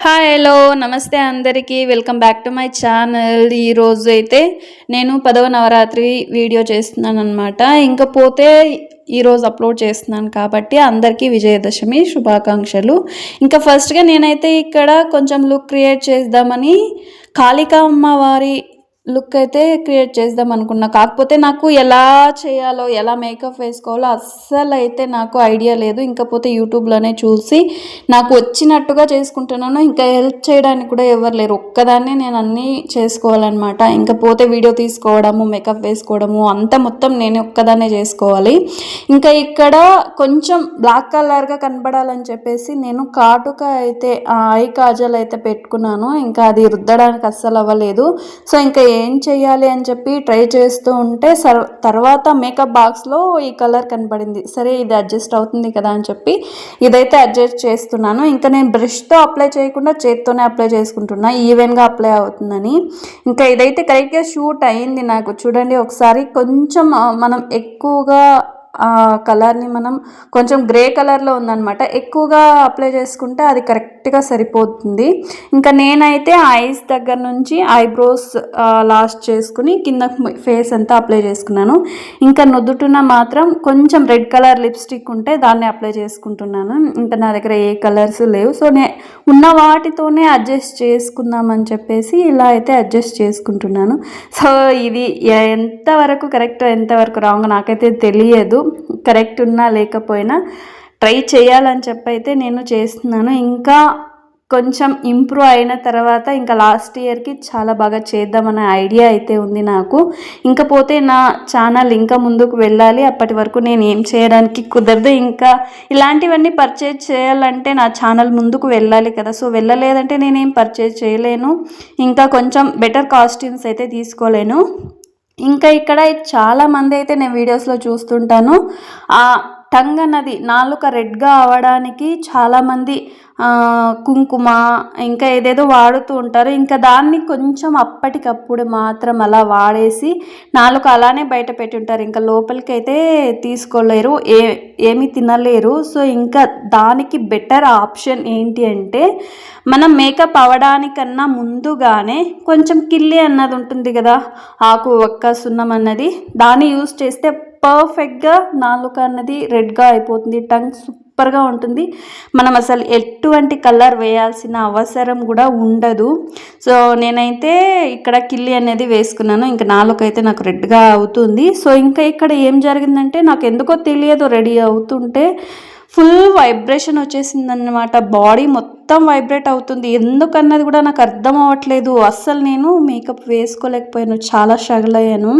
Hi hello నమస్తే అందరికీ. Welcome back to my channel ఈరోజు అయితే నేను పదవ నవరాత్రి వీడియో చేస్తున్నాను అనమాట ఇంకా పోతే ఈరోజు అప్లోడ్ చేస్తున్నాను కాబట్టి అందరికీ విజయదశమి శుభాకాంక్షలు. ఇంకా ఫస్ట్గా నేనైతే ఇక్కడ కొంచెం లుక్ క్రియేట్ చేద్దామని కాళికా అమ్మవారి లుక్ అయితే క్రియేట్ చేద్దాం అనుకున్నా. కాకపోతే నాకు ఎలా చేయాలో ఎలా మేకప్ వేసుకోవాలో అస్సలు అయితే నాకు ఐడియా లేదు. ఇంకపోతే యూట్యూబ్లోనే చూసి నాకు వచ్చినట్టుగా చేసుకుంటున్నాను. ఇంకా హెల్ప్ చేయడానికి కూడా ఎవరు లేరు. ఒక్కదాన్నే నేను అన్నీ చేసుకోవాలన్నమాట. ఇంకపోతే వీడియో తీసుకోవడము మేకప్ వేసుకోవడము అంతా మొత్తం నేను ఒక్కదాన్నే చేసుకోవాలి. ఇంకా ఇక్కడ కొంచెం బ్లాక్ కలర్గా కనబడాలని చెప్పేసి నేను కాటుక అయితే ఐ కాజల్ అయితే పెట్టుకున్నాను. ఇంకా అది రుద్దడానికి అస్సలు అవ్వలేదు సో ఇంకా ఏం చేయాలి అని చెప్పి ట్రై చేస్తూ ఉంటే సర్ తర్వాత మేకప్ బాక్స్లో ఈ కలర్ కనపడింది సరే ఇది అడ్జస్ట్ అవుతుంది కదా అని చెప్పి ఇదైతే అడ్జస్ట్ చేస్తున్నాను. ఇంకా నేను బ్రష్తో అప్లై చేయకుండా చేత్తోనే అప్లై చేసుకుంటున్నా. ఈవెన్గా అప్లై అవుతుందని. ఇంకా ఇదైతే కరెక్ట్గా షూట్ అయింది నాకు. చూడండి ఒకసారి కొంచెం మనం ఎక్కువగా కలర్ని మనం కొంచెం గ్రే కలర్లో ఉందనమాట ఎక్కువగా అప్లై చేసుకుంటే అది కరెక్ట్గా సరిపోతుంది. ఇంకా నేనైతే ఐస్ దగ్గర నుంచి ఐబ్రోస్ లాస్ట్ చేసుకుని కింద ఫేస్ అంతా అప్లై చేసుకున్నాను. ఇంకా నుదుటున మాత్రం కొంచెం రెడ్ కలర్ లిప్స్టిక్ ఉంటే దాన్ని అప్లై చేసుకుంటున్నాను. ఇంకా నా దగ్గర ఏ కలర్స్ లేవు. సో నే ఉన్న వాటితోనే అడ్జస్ట్ చేసుకుందామని చెప్పేసి ఇలా అయితే అడ్జస్ట్ చేసుకుంటున్నాను. సో ఇది ఎంతవరకు కరెక్ట్ ఎంతవరకు రాంగ్ నాకైతే తెలియదు. కరెక్ట్ ఉన్నా లేకపోయినా ట్రై చేయాలని చెప్పి అయితే నేను చేస్తున్నాను. ఇంకా కొంచెం ఇంప్రూవ్ అయిన తర్వాత ఇంకా లాస్ట్ ఇయర్కి చాలా బాగా చేద్దామనే ఐడియా అయితే ఉంది నాకు. ఇంకా పోతే నా ఛానల్ ఇంకా ముందుకు వెళ్ళాలి. అప్పటి వరకు నేను ఏం చేయడానికి కుదరదు. ఇంకా ఇలాంటివన్నీ పర్చేజ్ చేయాలంటే నా ఛానల్ ముందుకు వెళ్ళాలి కదా. సో వెళ్ళలేదంటే నేనేం పర్చేజ్ చేయలేను. ఇంకా కొంచెం బెటర్ కాస్ట్యూమ్స్ అయితే తీసుకోలేను. ఇంకా ఇక్కడ చాలామంది అయితే నేను వీడియోస్లో చూస్తుంటాను. ఆ నది నాలుక రెడ్గా అవడానికి చాలామంది కుంకుమ ఇంకా ఏదేదో వాడుతూ ఉంటారు. ఇంకా దాన్ని కొంచెం అప్పటికప్పుడు మాత్రం అలా వాడేసి నాలుక అలానే బయట పెట్టి ఉంటారు. ఇంకా లోపలికి అయితే తీసుకోలేరు ఏ ఏమి తినలేరు. సో ఇంకా దానికి బెటర్ ఆప్షన్ ఏంటి అంటే మనం మేకప్ అవ్వడానికన్నా ముందుగానే కొంచెం కిల్లి అన్నది ఉంటుంది కదా ఆకు ఒక్క సున్నం అన్నది దాన్ని యూస్ చేస్తే పర్ఫెక్ట్గా నాలుక అన్నది రెడ్గా అయిపోతుంది. టంగ్ సూపర్గా ఉంటుంది. మనం అసలు ఎటువంటి కలర్ వేయాల్సిన అవసరం కూడా ఉండదు. సో నేనైతే ఇక్కడ కిల్లి అనేది వేసుకున్నాను. ఇంకా నాలుకైతే నాకు రెడ్గా అవుతుంది. సో ఇంకా ఇక్కడ ఏం జరిగిందంటే నాకు ఎందుకో తెలియదు రెడీ అవుతుంటే ఫుల్ వైబ్రేషన్ వచ్చేసిందన్నమాట. బాడీ మొత్తం మొత్తం వైబ్రేట్ అవుతుంది. ఎందుకన్నది కూడా నాకు అర్థం అవ్వట్లేదు. అస్సలు నేను మేకప్ వేసుకోలేకపోయాను. చాలా స్ట్రగుల్ అయ్యాను.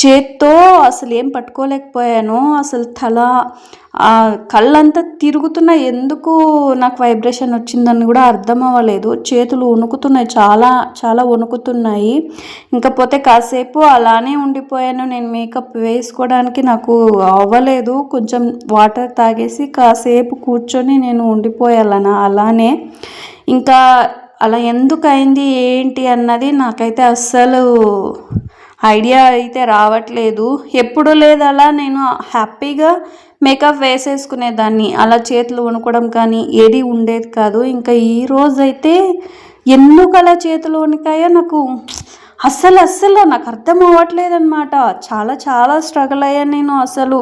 చేత్తో అసలు ఏం పట్టుకోలేకపోయాను. అసలు తల కళ్ళంతా తిరుగుతున్న ఎందుకు నాకు వైబ్రేషన్ వచ్చిందని కూడా అర్థం అవ్వలేదు. చేతులు వణుకుతున్నాయి చాలా చాలా వణుకుతున్నాయి. ఇంకపోతే కాసేపు అలానే ఉండిపోయాను. నేను మేకప్ వేసుకోవడానికి నాకు అవ్వలేదు. కొంచెం వాటర్ తాగేసి కాసేపు కూర్చొని నేను ఉండిపోయాలనా? అలానే. ఇంకా అలా ఎందుకు అయింది ఏంటి అన్నది నాకైతే అస్సలు ఐడియా అయితే రావట్లేదు. ఎప్పుడు లేదు అలా నేను హ్యాపీగా మేకప్ వేసేసుకునేదాన్ని అలా చేతులు వణుకోవడం కానీ ఏది ఉండేది కాదు. ఇంకా ఈ రోజైతే ఎందుకు అలా చేతులు వణికాయో నాకు అస్సలు అస్సలు నాకు అర్థం అవ్వట్లేదన్నమాట. చాలా చాలా స్ట్రగుల్ అయ్యాను నేను అసలు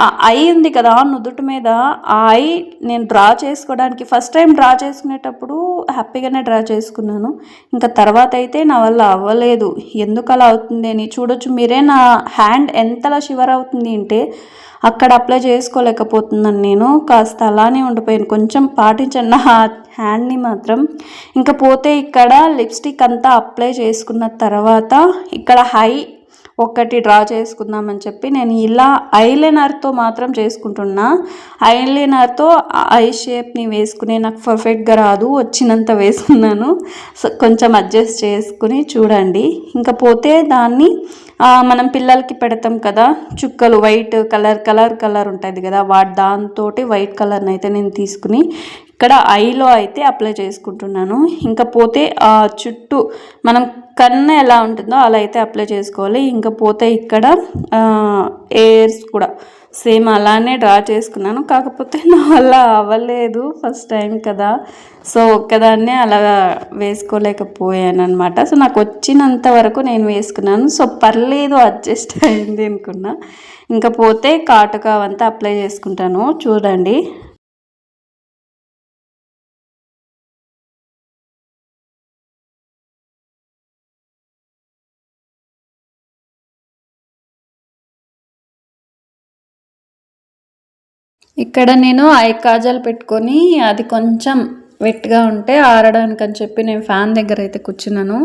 ఆ ఐ ఉంది కదా నుదుటి మీద ఆ ఐ నేను డ్రా చేసుకోవడానికి ఫస్ట్ టైం డ్రా చేసుకునేటప్పుడు హ్యాపీగానే డ్రా చేసుకున్నాను. ఇంకా తర్వాత అయితే నా వల్ల అవ్వలేదు. ఎందుకు అలా అవుతుంది అని చూడొచ్చు. మీరే నా హ్యాండ్ ఎంతలా షివర్ అవుతుంది అంటే అక్కడ అప్లై చేసుకోలేకపోతున్నాను నేను. కాస్త అలానే ఉండిపోయాను. కొంచెం పాటించండి. నా హ్యాండ్ని మాత్రం. ఇంకా పోతే ఇక్కడ లిప్స్టిక్ అంతా అప్లై చేసుకున్న తర్వాత ఇక్కడ హై ఒక్కటి డ్రా చేసుకుందామని చెప్పి నేను ఇలా ఐలైనర్తో మాత్రం చేసుకుంటున్నా. ఐలైనర్తో ఐ షేప్ని వేసుకుని నాకు పర్ఫెక్ట్గా రాదు వచ్చినంత వేసుకున్నాను. సో కొంచెం అడ్జస్ట్ చేసుకుని చూడండి. ఇంకా పోతే దాన్ని మనం పిల్లలకి పెడతాం కదా చుక్కలు వైట్ కలర్ కలర్ కలర్ ఉంటుంది కదా వాటి దాంతో వైట్ కలర్ని అయితే నేను తీసుకుని ఇక్కడ ఐలో అయితే అప్లై చేసుకుంటున్నాను. ఇంకా పోతే ఆ చుట్టూ మనం కన్ను ఎలా ఉంటుందో అలా అయితే అప్లై చేసుకోవాలి. ఇంకా పోతే ఇక్కడ ఎయిర్స్ కూడా సేమ్ అలానే డ్రా చేసుకున్నాను. కాకపోతే నా వల్ల అవ్వలేదు ఫస్ట్ టైం కదా. సో ఒక్కదాన్నే అలా వేసుకోలేకపోయాను అనమాట సో నాకు వచ్చినంత వరకు నేను వేసుకున్నాను. సో పర్లేదు అడ్జస్ట్ అయింది అనుకున్నా. ఇంకా పోతే కాటుక అవంతా అప్లై చేసుకుంటాను. చూడండి. ఇక్కడ నేను ఐ కాజల్ పెట్టుకొని అది కొంచెం వెట్గా ఉంటే ఆరడానికి అని చెప్పి నేను ఫ్యాన్ దగ్గర అయితే కూర్చున్నాను.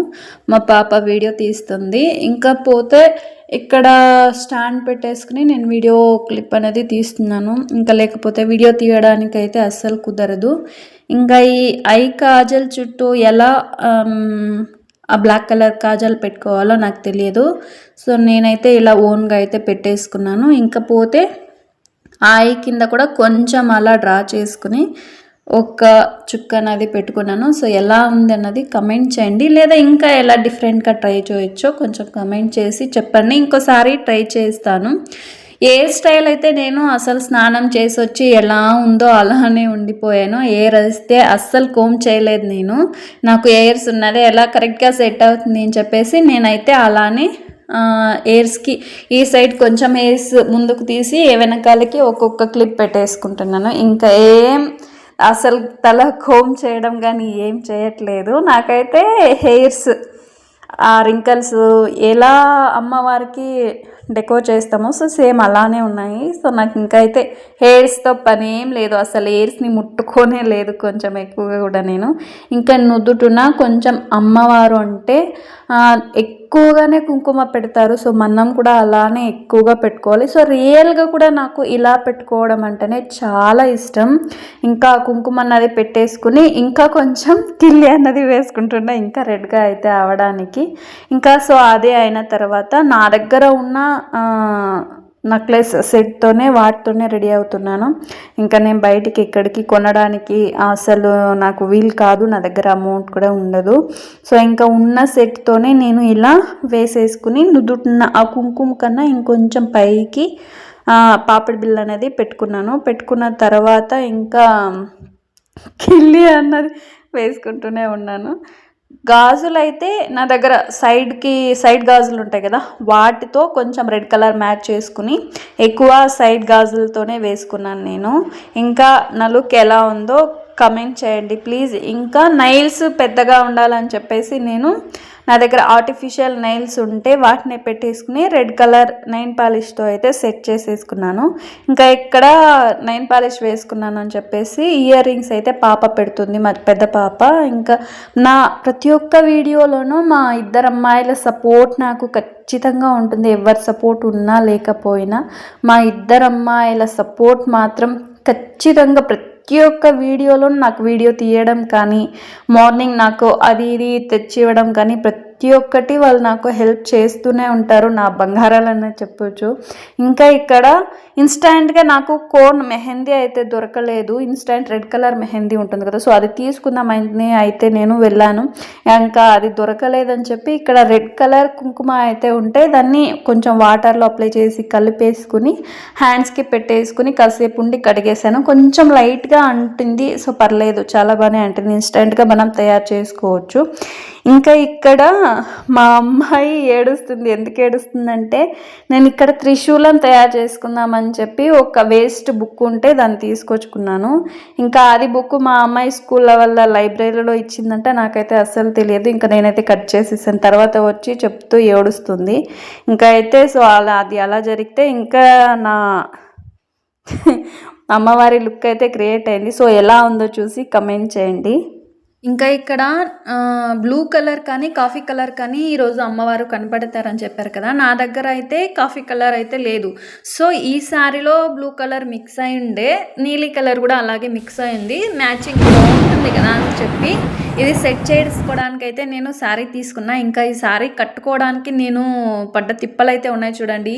మా పాప వీడియో తీస్తుంది. ఇంకా పోతే ఇక్కడ స్టాండ్ పెట్టేసుకుని నేను వీడియో క్లిప్ అనేది తీస్తున్నాను. ఇంకా లేకపోతే వీడియో తీయడానికి అయితే అస్సలు కుదరదు. ఇంకా ఈ ఐ కాజల్ చుట్టూ ఎలా ఆ బ్లాక్ కలర్ కాజల్ పెట్టుకోవాలో నాకు తెలియదు. సో నేనైతే ఇలా ఓన్గా అయితే పెట్టేసుకున్నాను. ఇంకా పోతే ఐ కింద కూడా కొంచెం అలా డ్రా చేసుకుని ఒక చుక్క అనేది పెట్టుకున్నాను. సో ఎలా ఉంది అన్నది కమెంట్ చేయండి. లేదా ఇంకా ఎలా డిఫరెంట్గా ట్రై చేయొచ్చో కొంచెం కమెంట్ చేసి చెప్పండి. ఇంకోసారి ట్రై చేస్తాను. ఏ స్టైల్ అయితే నేను అసలు స్నానం చేసి వచ్చి ఎలా ఉందో అలానే ఉండిపోయాను. ఎయిర్ వస్తే అస్సలు కోమ్ చేయలేదు నేను. నాకు ఎయిర్స్ ఉన్నది ఎలా కరెక్ట్గా సెట్ అవుతుంది అని చెప్పేసి నేనైతే అలానే ఎయిర్స్కి ఈ సైడ్ కొంచెం ఎయిర్స్ ముందుకు తీసి వెనకాలకి ఒక్కొక్క క్లిప్ పెట్టేసుకుంటున్నాను. ఇంకా ఏం అసలు తల కోమ్ చేయడం కానీ ఏం చేయట్లేదు. నాకైతే హెయిర్స్ ఆ రింకల్స్ ఎలా అమ్మవారికి డెకో చేస్తామో సో సేమ్ అలానే ఉన్నాయి. సో నాకు ఇంకా అయితే హెయిర్స్తో పని ఏం లేదు. అసలు హెయిర్స్ని ముట్టుకోనే లేదు కొంచెం ఎక్కువగా కూడా నేను. ఇంకా నుదుటున కొంచెం అమ్మవారు అంటే ఎక్కువగానే కుంకుమ పెడతారు. సో మనం కూడా అలానే ఎక్కువగా పెట్టుకోవాలి. సో రియల్గా కూడా నాకు ఇలా పెట్టుకోవడం అంటేనే చాలా ఇష్టం. ఇంకా కుంకుమ అన్నది పెట్టేసుకుని ఇంకా కొంచెం కిల్లి అన్నది వేసుకుంటున్నా ఇంకా రెడ్గా అయితే అవడానికి. ఇంకా సో అదే అయిన తర్వాత నా దగ్గర ఉన్న నక్లెస్ సెట్తోనే వాటితోనే రెడీ అవుతున్నాను. ఇంకా నేను బయటికి ఎక్కడికి కొనడానికి అసలు నాకు వీలు కాదు నా దగ్గర అమౌంట్ కూడా ఉండదు. సో ఇంకా ఉన్న సెట్తోనే నేను ఇలా వేసేసుకుని నుదుటిన ఆ కుంకుమ కన్నా ఇంకొంచెం పైకి పాపిడి బిల్ అనేది పెట్టుకున్నాను. పెట్టుకున్న తర్వాత ఇంకా కిల్లి అన్నది వేసుకుంటూనే ఉన్నాను. గాజులు అయితే నా దగ్గర సైడ్కి సైడ్ గాజులు ఉంటాయి కదా వాటితో కొంచెం రెడ్ కలర్ మ్యాచ్ చేసుకుని ఎక్కువ సైడ్ గాజులతోనే వేసుకున్నాను నేను. ఇంకా నా లుక్ ఎలా ఉందో కమెంట్ చేయండి ప్లీజ్. ఇంకా నైల్స్ పెద్దగా ఉండాలని చెప్పేసి నేను నా దగ్గర ఆర్టిఫిషియల్ నైల్స్ ఉంటే వాటిని పెట్టేసుకుని రెడ్ కలర్ నైన్ పాలిష్తో అయితే సెట్ చేసేసుకున్నాను. ఇంకా ఇక్కడ నైన్ పాలిష్ వేసుకున్నాను అని చెప్పేసి ఇయర్ రింగ్స్ అయితే పాప పెడుతుంది మా పెద్ద పాప. ఇంకా నా ప్రతి ఒక్క వీడియోలోనూ మా ఇద్దరు అమ్మాయిల సపోర్ట్ నాకు ఖచ్చితంగా ఉంటుంది. ఎవరి సపోర్ట్ ఉన్నా లేకపోయినా మా ఇద్దరు అమ్మాయిల సపోర్ట్ మాత్రం ఖచ్చితంగా ప్రతి ప్రతి ఒక్క వీడియోలో నాకు వీడియో తీయడం కానీ మార్నింగ్ నాకు అది ఇది తెచ్చి ఇవ్వడం కానీ ప్రతి ప్రతి ఒక్కటి వాళ్ళు నాకు హెల్ప్ చేస్తూనే ఉంటారు నా బంగారాలనే చెప్పొచ్చు. ఇంకా ఇక్కడ ఇన్స్టాంట్గా నాకు కోన్ మెహందీ అయితే దొరకలేదు. ఇన్స్టాంట్ రెడ్ కలర్ మెహందీ ఉంటుంది కదా సో అది తీసుకుందామని అయితే నేను వెళ్ళాను. ఇంకా అది దొరకలేదని చెప్పి ఇక్కడ రెడ్ కలర్ కుంకుమ అయితే ఉంటే దాన్ని కొంచెం వాటర్లో అప్లై చేసి కలిపేసుకుని హ్యాండ్స్కి పెట్టేసుకుని కాసేపు ఉండి కడిగేసాను కొంచెం లైట్గా అంటుంది సో పర్లేదు చాలా బాగానే అంటుంది. ఇన్స్టెంట్గా మనం తయారు చేసుకోవచ్చు. ఇంకా ఇక్కడ మా అమ్మాయి ఏడుస్తుంది. ఎందుకు ఏడుస్తుందంటే నేను ఇక్కడ త్రిశూలం తయారు చేసుకుందామని చెప్పి ఒక వేస్ట్ బుక్ ఉంటే దాన్ని తీసుకొచ్చుకున్నాను. ఇంకా అది బుక్ మా అమ్మాయి స్కూల్ వల్ల లైబ్రరీలో ఇచ్చిందంటే. నాకైతే అస్సలు తెలియదు. ఇంకా నేనైతే కట్ చేసేసాను. తర్వాత వచ్చి చెప్తూ ఏడుస్తుంది. ఇంకా అయితే సో అలా అది అలా జరిగితే ఇంకా నా అమ్మవారి లుక్ అయితే క్రియేట్ అయింది. సో ఎలా ఉందో చూసి కమెంట్ చేయండి. ఇంకా ఇక్కడ బ్లూ కలర్ కానీ కాఫీ కలర్ కానీ ఈరోజు అమ్మవారు కనపడతారని చెప్పారు కదా నా దగ్గర అయితే కాఫీ కలర్ అయితే లేదు. సో ఈ శారీలో బ్లూ కలర్ మిక్స్ అయి ఉండే నీలి కలర్ కూడా అలాగే మిక్స్ అయింది మ్యాచింగ్ బాగుంటుంది కదా అని చెప్పి ఇది సెట్ చేసుకోవడానికి అయితే నేను శారీ తీసుకున్నా. ఇంకా ఈ శారీ కట్టుకోవడానికి నేను పడ్డ తిప్పలు అయితే ఉన్నాయి చూడండి.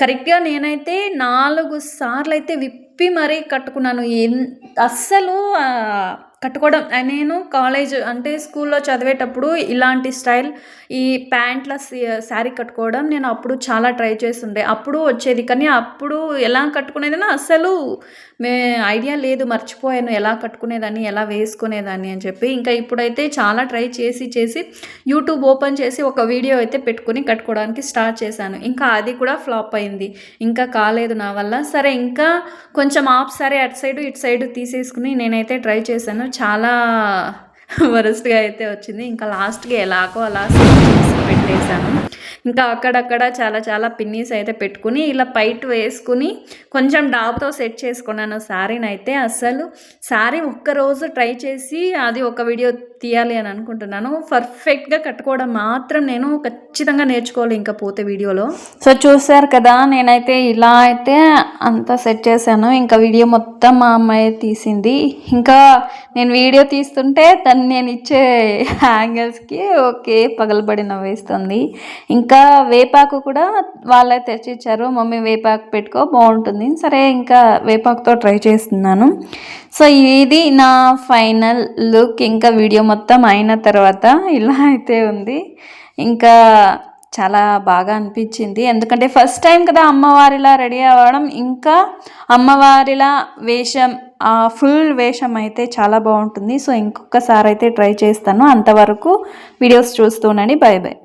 కరెక్ట్గా నేనైతే నాలుగు సార్లు అయితే విప్పి మరీ కట్టుకున్నాను. ఎన్ అస్సలు కట్టుకోవడం. నేను కాలేజ్ అంటే స్కూల్లో చదివేటప్పుడు ఇలాంటి స్టైల్ ఈ ప్యాంట్ల శారీ కట్టుకోవడం నేను అప్పుడు చాలా ట్రై చేస్తుండే. అప్పుడు వచ్చేది కానీ అప్పుడు ఎలా కట్టుకునేదని అస్సలు మే ఐడియా లేదు. మర్చిపోయాను ఎలా కట్టుకునేదాన్ని ఎలా వేసుకునేదాన్ని అని చెప్పి. ఇంకా ఇప్పుడైతే చాలా ట్రై చేసి చేసి యూట్యూబ్ ఓపెన్ చేసి ఒక వీడియో అయితే పెట్టుకుని కట్టుకోవడానికి స్టార్ట్ చేశాను. ఇంకా అది కూడా ఫ్లాప్ అయింది. ఇంకా కాలేదు నా వల్ల. సరే ఇంకా కొంచెం ఆఫ్ సరే అటు సైడ్ ఇటు సైడ్ తీసేసుకుని నేనైతే ట్రై చేశాను. చాలా వరస్ట్గా అయితే వచ్చింది. ఇంకా లాస్ట్కి ఎలాగో అలా పెట్టేశాను. ఇంకా అక్కడక్కడ చాలా చాలా పిన్నీస్ అయితే పెట్టుకుని ఇలా పైట్ వేసుకుని కొంచెం డాబ్తో సెట్ చేసుకున్నాను శారీని అయితే అస్సలు శారీ ఒక్కరోజు ట్రై చేసి అది ఒక వీడియో తీయాలి అని అనుకుంటున్నాను. పర్ఫెక్ట్గా కట్టుకోవడం మాత్రం నేను ఖచ్చితంగా నేర్చుకోవాలి ఇంకా పోతే వీడియోలో. సో చూసారు కదా నేనైతే ఇలా అయితే అంతా సెట్ చేశాను. ఇంకా వీడియో మొత్తం మా అమ్మాయి తీసింది. ఇంకా నేను వీడియో తీస్తుంటే తను నేను ఇచ్చే యాంగిల్స్కి ఓకే పగలబడి నవ్వేస్తుంది. ఇంకా వేపాకు కూడా వాళ్ళే తెచ్చిచ్చారు. మమ్మీ వేపాకు పెట్టుకో బాగుంటుంది. సరే ఇంకా వేపాకుతో ట్రై చేస్తున్నాను. సో ఇది నా ఫైనల్ లుక్. ఇంకా వీడియో మొత్తం అయిన తర్వాత ఇలా అయితే ఉంది. ఇంకా చాలా బాగా అనిపించింది. ఎందుకంటే ఫస్ట్ టైం కదా అమ్మవారిలా రెడీ అవ్వడం. ఇంకా అమ్మవారిలా వేషం ఆ ఫుల్ వేషం అయితే చాలా బాగుంటుంది. సో ఇంకొకసారి అయితే ట్రై చేస్తాను. అంతవరకు వీడియోస్ చూస్తూ ఉండండి బై బై.